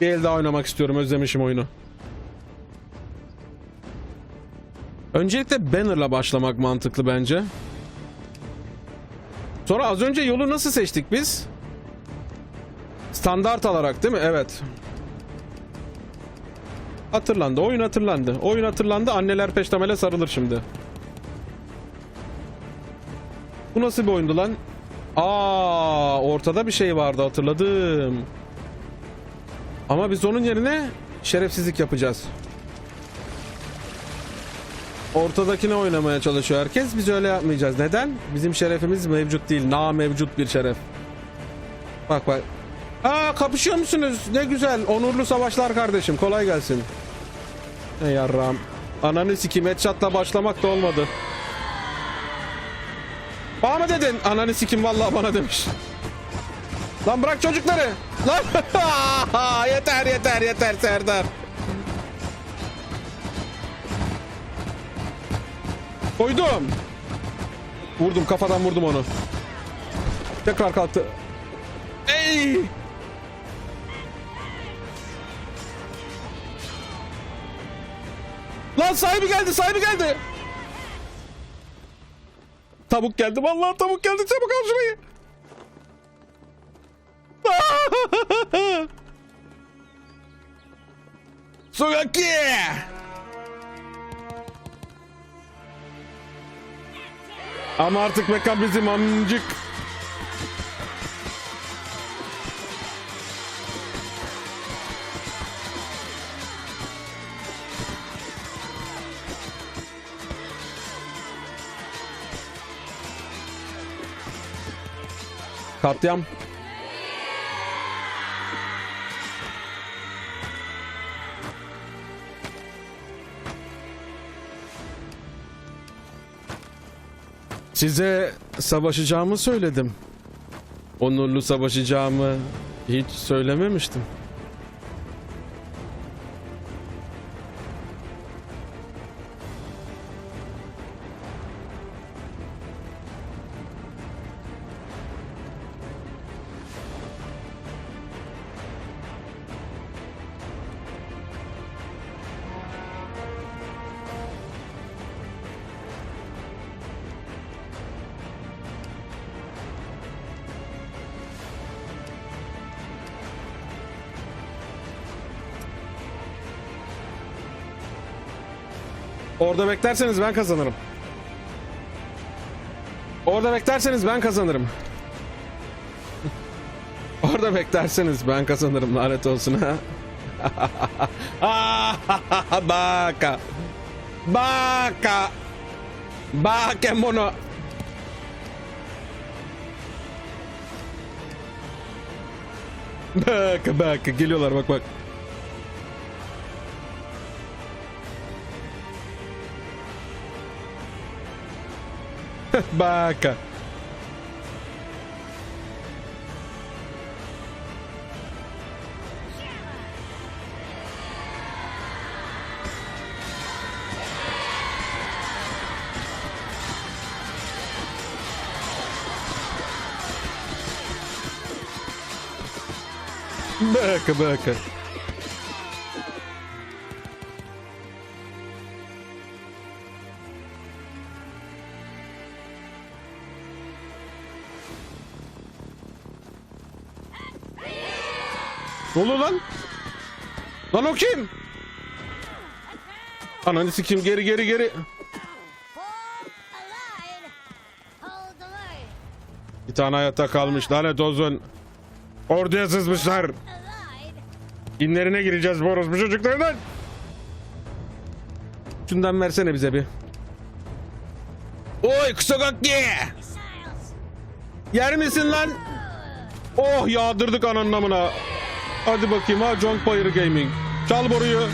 Bir el daha oynamak istiyorum. Özlemişim oyunu. Öncelikle banner'la başlamak mantıklı bence. Sonra az önce yolu nasıl seçtik biz? Standart alarak değil mi? Evet. Hatırlandı. Oyun hatırlandı. Oyun hatırlandı. Anneler peştemele sarılır şimdi. Bu nasıl bir oyundu lan? Aa, ortada bir şey vardı hatırladım. Ama biz onun yerine şerefsizlik yapacağız. Ortadakine oynamaya çalışıyor herkes. Biz öyle yapmayacağız. Neden? Bizim şerefimiz mevcut değil. Na mevcut bir şeref. Bak bak. Aa kapışıyor musunuz? Ne güzel. Onurlu savaşlar kardeşim. Kolay gelsin. Ey yarram. Ananı sikim headshot'la başlamak da olmadı. Bana mı dedin? Ananı sikim vallahi bana demiş. Lan bırak çocukları. Lan yeter yeter yeter Serdar. Koydum. Vurdum kafadan vurdum onu. Tekrar kalktı. Ey! Lan sahibi geldi sahibi geldi. Tavuk geldi vallahi tavuk geldi çabuk al şurayı. Sugaki! Ama artık mekan bizim amcık. Katliam. Size savaşacağımı söyledim. Onurlu savaşacağımı hiç söylememiştim. Orada beklerseniz ben kazanırım. Orada beklerseniz ben kazanırım. Orada beklerseniz ben kazanırım lanet olsun ha. Baka. Baka. Baka mono. Baka baka geliyorlar bak bak. Baka. Baka baka. Ne lan? Lan o kim? Ananı sikeyim geri geri geri. Bir tane hayatta kalmış lanet olsun. Orduya sızmışlar. İnlerine gireceğiz bu orospu çocuklarından. Şundan versene bize bir. Oy Kusogaki! Yer misin lan? Oh yağdırdık ananın amına. Hadi bakayım ha John Fire Gaming. Çal boruyu.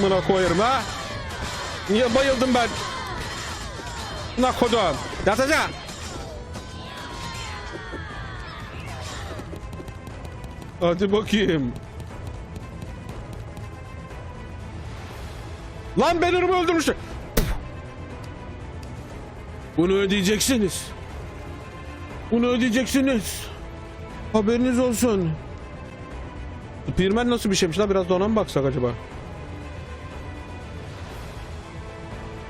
Mına koyarım ha. Niye bayıldım ben? Na kodum. Yatacağım. Hadi bakayım. Lan Banner'ımı öldürmüşler. Bunu ödeyeceksiniz. Bunu ödeyeceksiniz. Haberiniz olsun. Spearman nasıl bir şeymiş la biraz da ona mı baksak acaba?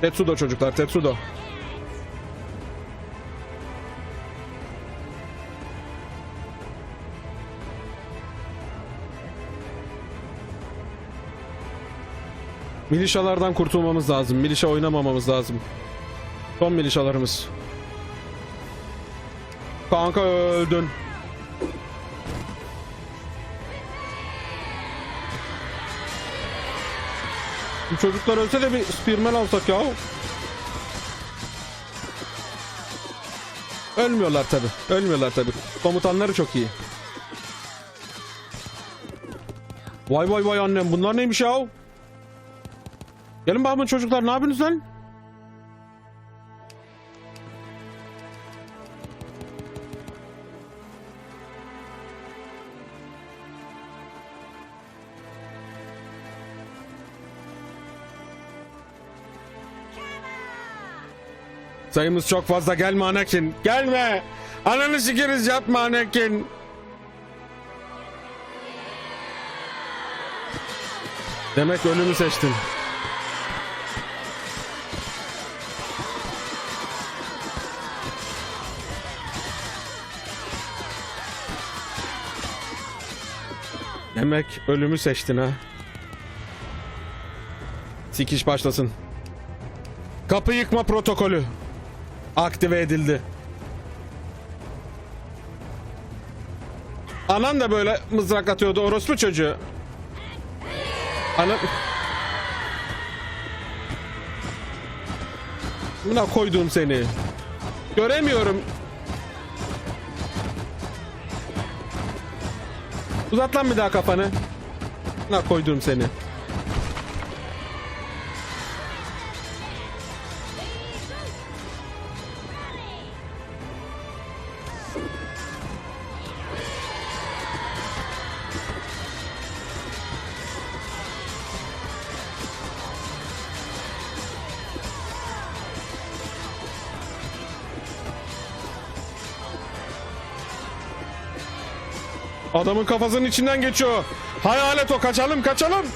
Tetsudo çocuklar Tetsudo. Milişalardan kurtulmamız lazım. Milişa oynamamamız lazım. Son milişalarımız. Kanka öldün. Bu çocuklar ölse de bir spearman alsak ya. Ölmüyorlar tabi. Ölmüyorlar tabi. Komutanları çok iyi. Vay vay vay annem bunlar neymiş ya? Gelin bakın çocuklar ne yapıyorsunuz lan? Sayımız çok fazla gelme Anakin. Gelme. Ananı sikeriz yapma Anakin. Demek ölümü seçtin. Demek ölümü seçtin ha. Sikiş başlasın. Kapı yıkma protokolü aktive edildi. Anan da böyle mızrak atıyordu orospu çocuğu. Ana... Buna koydum seni. Göremiyorum. Uzat lan bir daha kafanı. Buna koydum seni. Adamın kafasının içinden geçiyor. Hayalet o kaçalım kaçalım.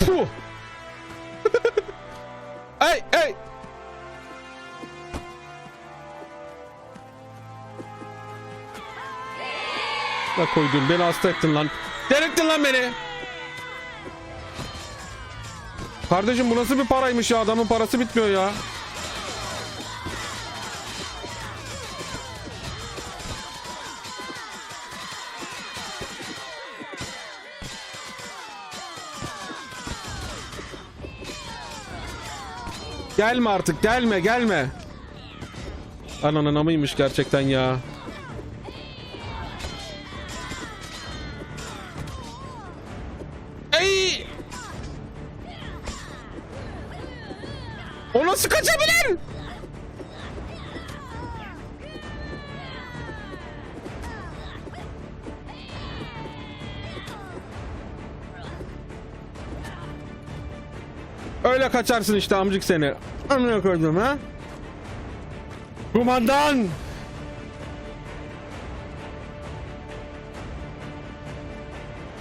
Puh. La koydun beni hasta ettin lan. Delirttin lan beni. Kardeşim bu nasıl bir paraymış ya adamın parası bitmiyor ya. Gelme artık gelme gelme. Ananın amıymış gerçekten ya. Nasıl kaçabilir? Öyle kaçarsın işte amcık seni. Amına koydum ha? Kumandan!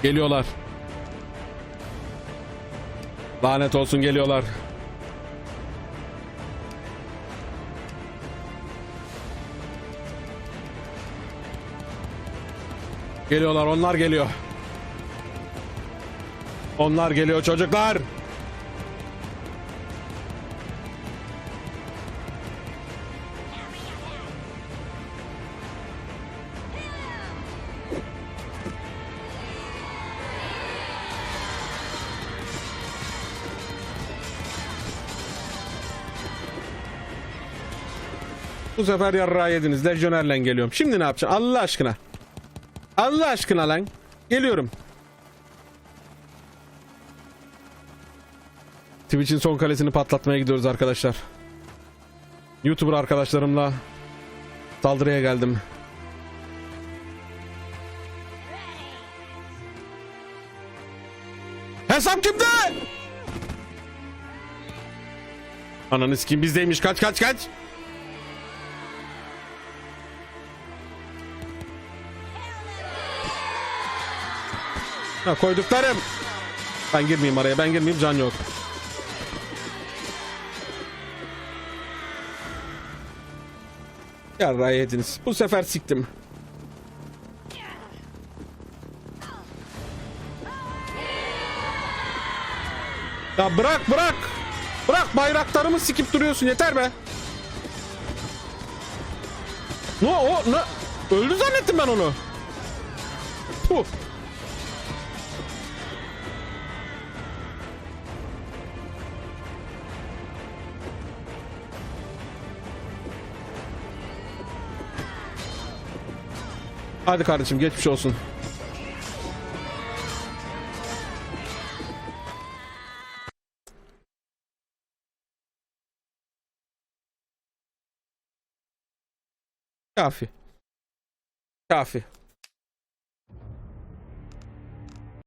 Geliyorlar. Lanet olsun geliyorlar. Geliyorlar onlar geliyor. Onlar geliyor çocuklar. Bu sefer yarrağı yediniz. Lejyonerle geliyorum. Şimdi ne yapacaksın? Allah aşkına. Allah aşkına lan. Geliyorum. Twitch'in son kalesini patlatmaya gidiyoruz arkadaşlar. YouTuber arkadaşlarımla Saldırıya geldim. Hesap kimde? Ananı sikeyim bizdeymiş. Kaç kaç kaç. Ha koyduklarım. Ben girmeyeyim araya. Ben girmeyeyim can yok. Yarrağı yediniz. Bu sefer siktim. Ya bırak bırak. Bırak bayraklarımı sikip duruyorsun yeter be. Ne o ne? Öldü zannettim ben onu. Puh. Hadi kardeşim geçmiş olsun. Kafi. Kafi.